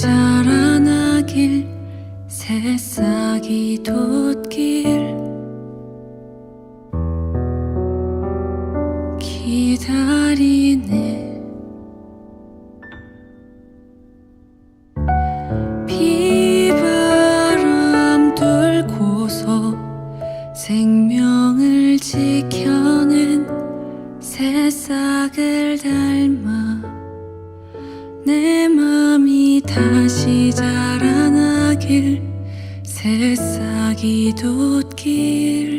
자라나길 새싹이 돋길 기다리네. 비바람 뚫고서 생명을 지켜낸 새싹을 닮아 내 맘이 새싹이 돋길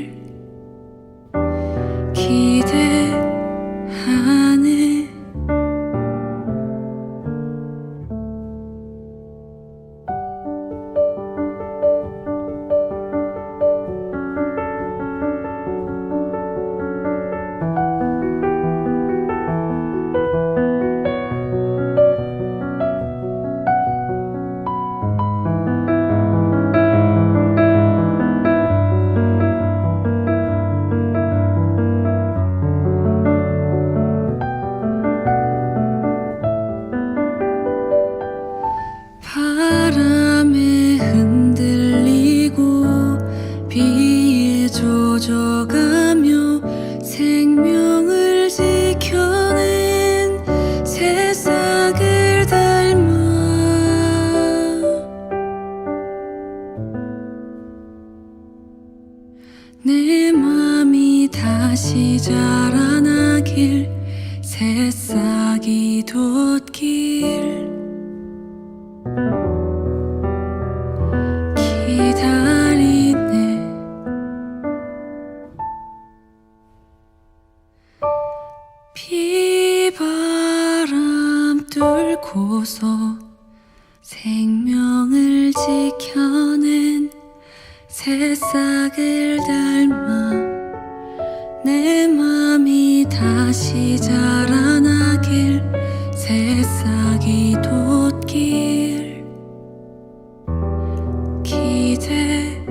자라나길 새싹이 돋길 기다리네. 비바람 뚫고서 생명을 지켜낸 새싹을 닮아 내 맘이 다시 자라나길 새싹이 돋길 기대하